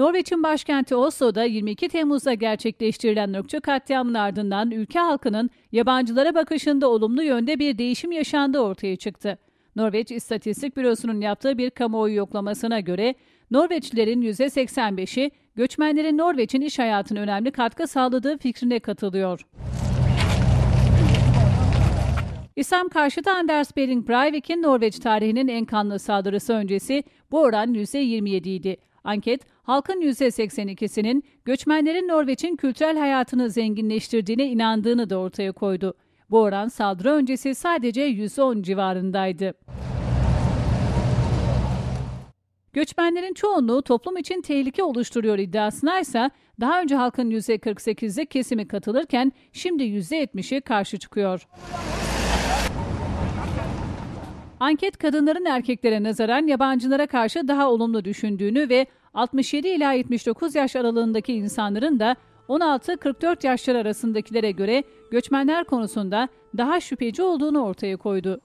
Norveç'in başkenti Oslo'da 22 Temmuz'da gerçekleştirilen ırkçı katliamın ardından ülke halkının yabancılara bakışında olumlu yönde bir değişim yaşandığı ortaya çıktı. Norveç İstatistik Bürosu'nun yaptığı bir kamuoyu yoklamasına göre Norveçlilerin %85'i göçmenlerin Norveç'in iş hayatına önemli katkı sağladığı fikrine katılıyor. İslam karşıtı Anders Behring Breivik'in Norveç tarihinin en kanlı saldırısı öncesi bu oran %27 idi. Anket, halkın %82'sinin göçmenlerin Norveç'in kültürel hayatını zenginleştirdiğine inandığını da ortaya koydu. Bu oran saldırı öncesi sadece %10 civarındaydı. Göçmenlerin çoğunluğu toplum için tehlike oluşturuyor iddiasına ise daha önce halkın %48'de kesimi katılırken şimdi %70'i karşı çıkıyor. Anket kadınların erkeklere nazaran yabancılara karşı daha olumlu düşündüğünü ve 67 ila 79 yaş aralığındaki insanların da 16-44 yaşlar arasındakilere göre göçmenler konusunda daha şüpheci olduğunu ortaya koydu.